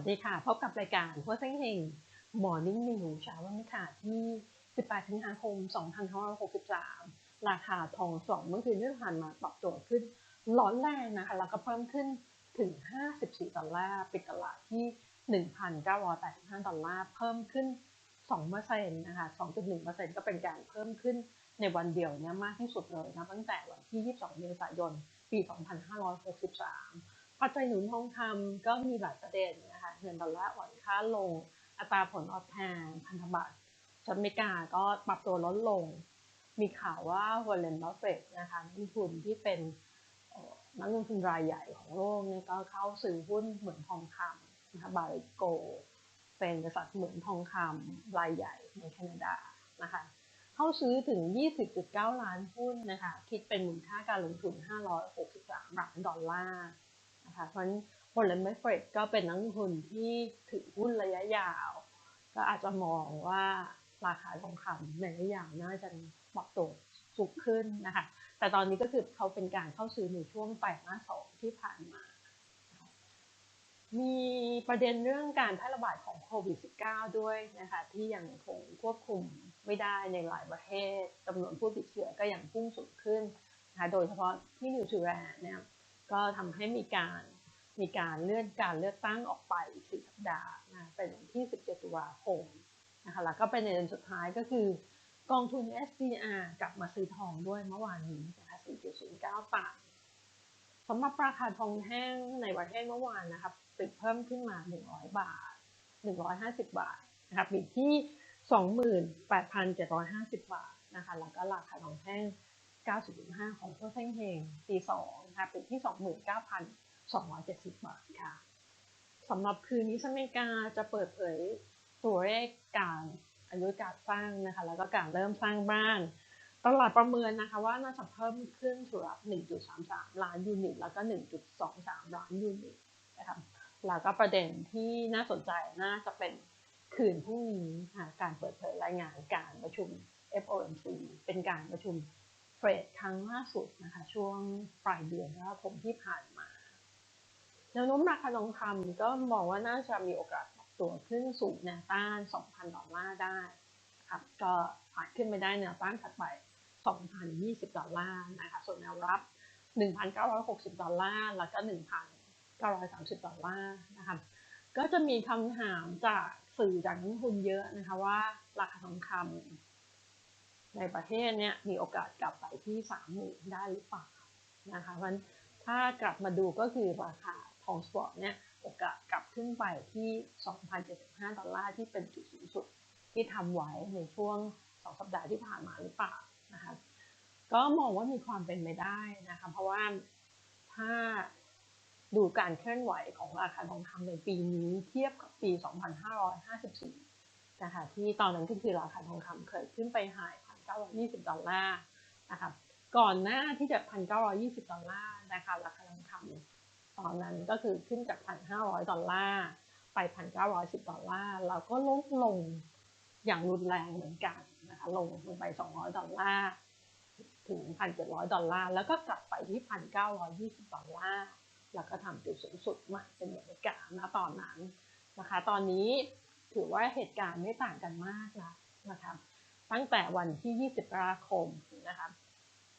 สวัสดีค่ะ พบกับรายการหัวเส้งเฮงหมอนิ่งนิวเช้าวันนี้ค่ะที่ 18สิงหาคม 2563 ราคาทองสองเมื่อคืนที่ผ่านมาปรับตัวขึ้นร้อนแรงนะคะ แล้วก็เพิ่มขึ้นถึง 54 ดอลลาร์ปิดตลาดที่ 1,985 ดอลลาร์ เพิ่มขึ้น2%นะคะ 2.1%ก็เป็นการเพิ่มขึ้นในวันเดียวเนี่ยมากที่สุดเลยนะตั้งแต่วันที่ 22 เมษายน ปี 2563 ปัจจัยหนุนทองคำก็มีหลายประเด็นนะคะเงินดอลลาร์อ่อนค่าลง อัตราผลตอบแทนพันธบัตรสหรัฐอเมริกาก็ปรับตัวลดลง มีข่าวว่าวอลเลนบัฟเฟตนะคะนักลงทุนที่เป็นนักลงทุนรายใหญ่ของโลกเนี่ยก็เข้าซื้อหุ้นเหมือนทองคำนะคะบาริโก เป็นบริษัทเหมือนทองคำรายใหญ่ในแคนาดานะคะเข้าซื้อถึง 20.9 ล้านหุ้นนะคะคิดเป็นมูลค่าการลงทุน 563ล้านดอลลาร์ นะคะเพราะฉะนั้นวอลเลนบัฟเฟตก็เป็นนักลงทุนที่ถือหุ้นระยะยาว ก็อาจจะมองว่าราคาทองคำในระยะยาวน่าจะปรับตัวสูงขึ้นนะคะ แต่ตอนนี้ก็คือเขาเป็นการเข้าซื้อในช่วงไตรมาสสองที่ผ่านมา มีประเด็นเรื่องการแพร่ระบาดของโควิด -19 ด้วยนะคะ ที่ยังคงควบคุมไม่ได้ในหลายประเทศจำนวนผู้ติดเชื้อก็ยังพุ่งสูงขึ้นนะคะโดยเฉพาะที่นิวซีแลนด์เนี่ย ก็ทำให้มีการมีการเลื่อนการเลือกตั้งออกไปสี่สัปดาห์นะเป็นวันที่ 17 ตุลาคมนะคะแล้วก็เป็นในเดือนสุดท้ายก็คือกองทุน SDR กลับมาซื้อทองด้วยเมื่อวานนี้นะคะ 4.09บาทสำหรับราคาทองแห้งในประเทศเมื่อวานนะครับปิดเพิ่มขึ้นมา 100 บาท 150 บาทนะครับปิดที่ 28,750 บาทนะคะแล้วก็ราคาทองแห้ง 90.5 ของทั่วเส้นเฮงปี2นะคะปิดที่ 29,270 บาทค่ะสำหรับคืนนี้สหรัฐอเมริกาจะเปิดเผยตัวเลขการอายุการสร้างนะคะแล้วก็การเริ่มสร้างบ้าน ตลาดประเมินนะคะว่าน่าจะเพิ่มขึ้นสำหรับ1.33 ล้านยูนิต แล้วก็ 1.23 ล้านยูนิตนะคะแล้วก็ประเด็นที่น่าสนใจน่าจะเป็นคืนพรุ่งนี้ค่ะการเปิดเผยรายงานการประชุม FOMC เป็นการประชุม เฟดครั้งล่าสุดนะคะช่วงปลายเดือนธันวาคมที่ผ่านมาแนวโน้มราคาทองคำก็มองว่าน่าจะมีโอกาสตัวขึ้นสู่แนวต้าน 2,000 ดอลลาร์ได้ครับก็ผ่านขึ้นไปได้แนวต้านถัดไป 2,020 ดอลลาร์นะคะส่วนแนวรับ 1,960 ดอลลาร์ แล้วก็ 1,930 ดอลลาร์นะคะก็จะมีคำถามจากสื่อจากนักทุนเยอะนะคะว่าราคาทองคำ ในประเทศเนี้ยมีโอกาสกลับไปที่30,000ได้หรือเปล่านะคะเพราะถ้ากลับมาดูก็คือราคาทองสปอร์ตเนี่ยโอกาสกลับขึ้นไปที่ 2,075 ดอลลาร์ที่เป็นจุดสูงสุดที่ทำไว้ในช่วง 2 สัปดาห์ที่ผ่านมาหรือเปล่านะคะก็มองว่ามีความเป็นไปได้นะคะเพราะว่าถ้าดูการเคลื่อนไหวของราคาทองคำในปีนี้เทียบกับปี 2554นะคะที่ตอนนั้นก็คือราคาทองคำเคยขึ้นไปหาย 1,920 ดอลลาร์นะคะก่อนหน้าที่จะ 1,920 ดอลลาร์นะคะราคาทองคำตอนนั้นก็คือขึ้นจาก 1,500 ดอลลาร์ไป 1,910 ดอลลาร์แล้วก็ลดลงอย่างรุนแรงเหมือนกันนะคะลงลงไป 200 ดอลลาร์ถึง 1,700 ดอลลาร์แล้วก็กลับไปที่ 1,920 ดอลลาร์แล้วก็ทำจุดสูงสุดใหม่เป็นบรรยากาศณตอนนั้นนะคะ ตอนนี้ถือว่าเหตุการณ์ไม่ต่างกันมากแล้วนะคะ ตั้งแต่วันที่ 20ตุลาคมนะคะ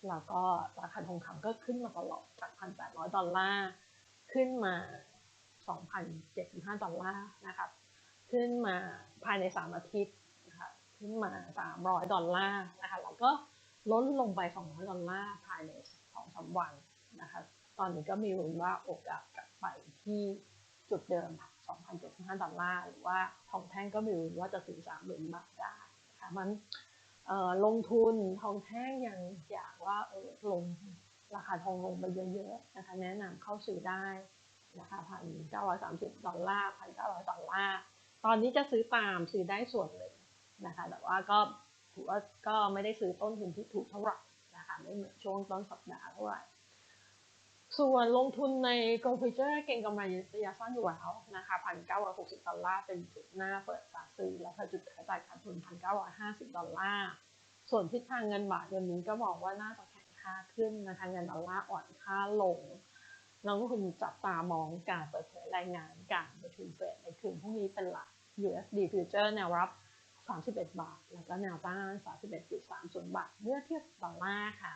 แล้วก็ราคาทองคำก็ขึ้นมาตลอดจาก1,800 ดอลลาร์ขึ้นมา 2,075 ดอลลาร์นะครับขึ้นมาภายใน 3 อาทิตย์นะคะขึ้นมา 300 ดอลลาร์นะคะแล้วก็ลดลงไป 200 ดอลลาร์ภายใน2-3วันนะคะตอนนี้ก็มีรุนว่าโอกาสกลับไปที่จุดเดิม 2,075 ดอลลาร์หรือว่าทองแท่งก็มีรุนว่าจะถึง 30,000 บาทได้ค่ะมัน ลงทุนทองแท่งยังอยากว่าเออลงราคาทองลงไปเยอะๆนะคะแนะนำเข้าซื้อได้นะคะพันเก้าร้อยสามสิบดอลลาร์พันเก้าร้อยดอลลาร์ตอนนี้จะซื้อตามซื้อได้ส่วนหนึ่งนะคะแต่ว่าก็ถือว่าก็ไม่ได้ซื้อต้นทุนที่ถูกเท่าไหร่นะคะไม่เหมือนช่วงต้นสัปดาห์เท่าไหร่ ส่วนลงทุนใน g o f u t u r e เก่งกำไรระยะสั้นอยู่แล้วนะคะพันเก้าร้อยหกสิบดอลลาร์เป็นจุดหน้าเปิดตาซื้อและจุดขายจ่ายขาดทุนพันเก้าร้อยห้าสิบดอลลาร์ ส่วนทิศทางเงินบาทเดือนนี้ก็บอกว่าน่าจะแข็งค่าขึ้นนะคะเงินดอลลาร์อ่อนค่าลงนักลงทุนจับตามองการเปิดเผยรายงานการประชุมเฟดในคืนพรุ่งนี้เป็นหลัก USD Future แนวรับ 31 บาท แล้วก็แนวต้าน 31.30 บาทเมื่อเทียบดอลลาร์ค่ะ